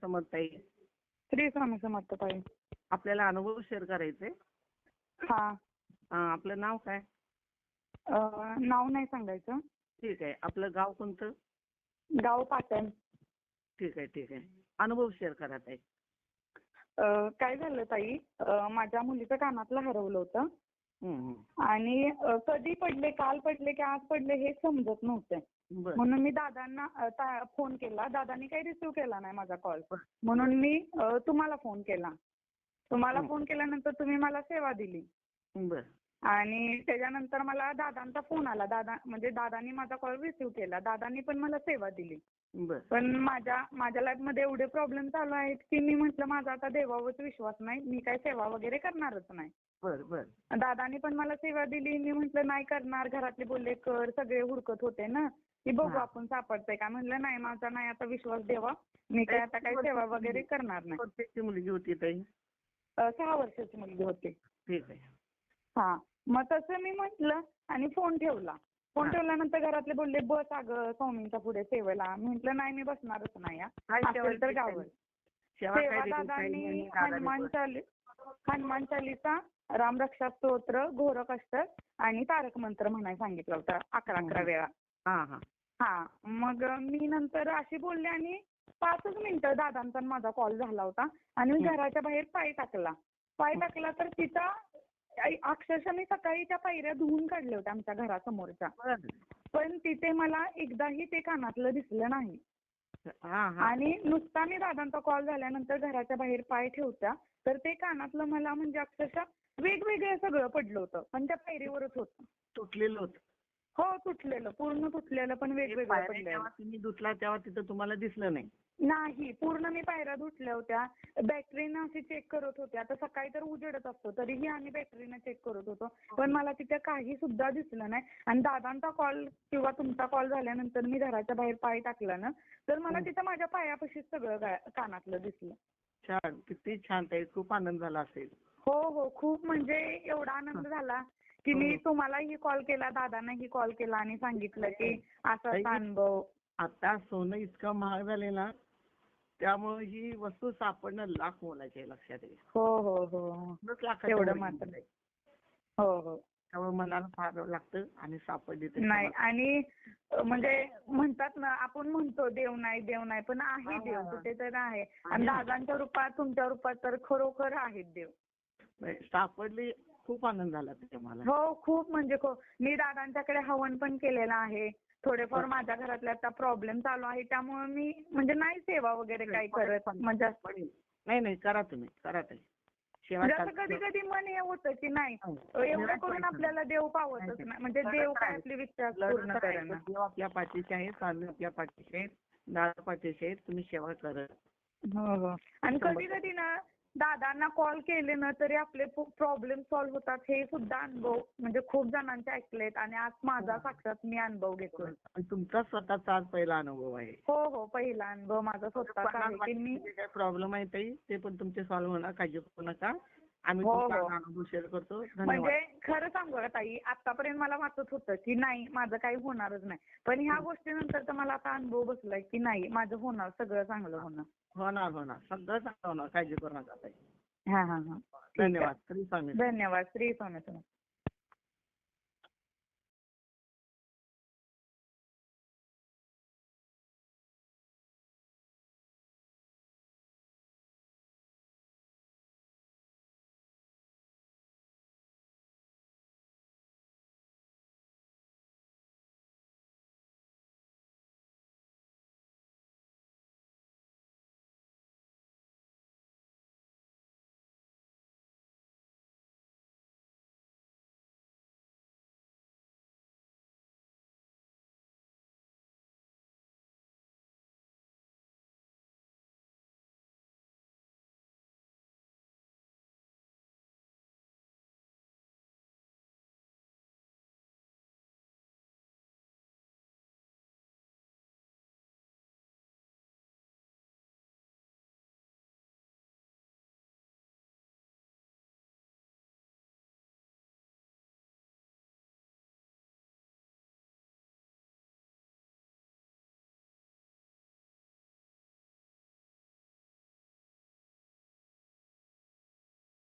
समर्थ ताई श्री स्वामी समर्थ ताई. आपल्याला अनुभव शेअर करायचे. हा. आपलं नाव काय? नाव नाही सांगायचं. ठीक आहे. आपलं गाव कोणतं? गाव पाटण. ठीक आहे ठीक आहे. अनुभव शेअर करा ताई. काय झालं ताई? माझ्या मुलीचं कानातलं हरवलं होतं. आणि कधी पडले काल पडले की आज पडले हे समजत नव्हते. म्हणून मी दादांना फोन केला. दादांनी काही रिसिव्ह केला नाही माझा कॉल. म्हणून मी तुम्हाला फोन केला. तुम्हाला. फोन केल्यानंतर तुम्ही मला सेवा दिली. आणि त्याच्यानंतर मला दादांचा फोन आला. दादा म्हणजे दादांनी माझा कॉल रिसिव्ह केला. दादांनी पण मला सेवा दिली. बरं. पण माझ्या माझ्या लाईफमध्ये एवढे प्रॉब्लेम चालू आहेत की मी म्हटलं माझा आता देवावरच विश्वास नाही. मी काय सेवा वगैरे करणारच नाही. बरं बरं. दादानी पण मला सेवा दिली. मी म्हटलं नाही करणार. घरातले बोलले कर. सगळे हुडकत होते ना. की बघू. आपण सापडतंय का? म्हणलं नाही माझा नाही आता विश्वास देवा. मी काय आता काही सेवा वगैरे करणार नाही. मुलगी होती ताई? सहा वर्षाची मुलगी होती. ठीक आहे. हा मग तसं मी म्हटलं आणि फोन ठेवला फोन. ठेवल्यानंतर घरातले बोलले बस अगं स्वामींच्या पुढे सेवेला मी म्हटलं नाही मी बसणारच नाही हा. असेल तर सेवा गावं केली? सेवा दादांनी हनुमान पण? चाली हनुमान चालिसा रामरक्षा स्तोत्र घोरक अष्टक आणि तारक मंत्र म्हणायला सांगितलं होतं अकरा अकरा. वेळा हा हा हा मग मी नंतर अशी बोलले आणि पाचच मिनिटं दादांचा आणि माझा कॉल झाला होता आणि मी. घराच्या बाहेर पाय टाकला पाय टाकला तर तिचा अक्षरशः मी सकाळी त्या पायऱ्या धुवून काढल्या होत्या आमच्या घरासमोरच्या. पण तिथे मला एकदाही ते कानातलं दिसलं नाही. आणि नुसता मी दादांचा कॉल झाल्यानंतर घराच्या बाहेर पाय ठेवता तर ते कानातलं मला म्हणजे अक्षरशः वेगवेगळं सगळं पडलं होतं. पण त्या पायरीवरच होतं. तुटलेलं होतं. तुटलेलं पूर्ण तुटलेलं पण वेगवेगळं पायऱ्या पडलेलं जेव्हा तुम्ही धुतला तेव्हा तिथं तुम्हाला दिसलं नाही. नाही पूर्ण मी पायऱ्या धुतल्या होत्या. बॅटरीनं अशी चेक करत होते आता सकाळी तर उजेडच असतो तरीही आम्ही बॅटरीनं चेक करत होतो. पण मला तिथे काही सुद्धा दिसलं नाही. आणि दादांचा कॉल किंवा तुमचा कॉल झाल्यानंतर मी घराच्या बाहेर पाय टाकला ना तर मला. तिथं माझ्या पायापाशीच सगळं गा- कानातलं दिसलं. छान किती छान ताई. खूप आनंद झाला असेल. हो हो. खूप म्हणजे एवढा आनंद झाला. की मी हो. तुम्हालाही कॉल केला दादांनाही कॉल केला आणि सांगितलं की असा अनुभव आता सोनं इतकं महाग झाले ना त्यामुळे ही वस्तू सापडणं लाख मोलाची आहे लक्षात घ्या हो हो हो दोनच लाखाचं एवढं वर मात्र. आहे. हो हो त्यामुळे मनाला फार लागतं आणि सापडली तरी नाही समाधान. आणि अ, म्हणजे म्हणतात ना आपण म्हणतो देव नाही देव नाही पण आहे हा, देव हा. कुठेतरी आहे आणि. दादांच्या रूपात तुमच्या रूपात तर खरोखर आहेत देव सापडली खूप आनंद झाला त्याच्या मला हो खूप म्हणजे खूप मी दादांच्याकडे हवन पण केलेलं आहे. थोडेफार. माझ्या घरातले आता प्रॉब्लेम चालू आहे. त्यामुळे मी म्हणजे नाही सेवा वगैरे काही करत म्हणजे नाही नाही करा तुम्ही करा असं करा. कधी कधी मन हे होतं की नाही हो. एवढं करून आपल्याला देव पावतच नाही म्हणजे देव काय आपली लढत पूर्ण देव आपल्या पाठीशी आहे स्वामी आपल्या पाठीशी आहेत दादा पाठीशी आहेत तुम्ही सेवा करत हो हो. आणि कधी कधी ना दादांना कॉल केले ना तरी आपले प्रॉब्लेम सॉल्व्ह होतात. हे सुद्धा अनुभव म्हणजे खूप जणांचे ऐकलेत आणि आज माझा हो. साक्षात मी अनुभव घेतोय. आणि तुमचा स्वतःचा आज पहिला अनुभव आहे. हो हो पहिला अनुभव माझा स्वतःचा आहे की मी काही प्रॉब्लेम आहे ताई ते पण तुमचे सॉल्व्ह होणार काळजी करू नका. आम्ही हो, तुमचा हो. शेअर करतो. म्हणजे खरं सांगू का ताई आतापर्यंत मला वाटत होतं की नाही माझं काही होणारच नाही. पण ह्या गोष्टीनंतर तर मला आता अनुभव बसलाय की नाही माझं होणार सगळं चांगलं होणार. होणार होणार. सगळं चांगलं होणार. काळजी करू नका ताई. हा हा हा. धन्यवाद. श्री स्वामी धन्यवाद. श्री स्वामी.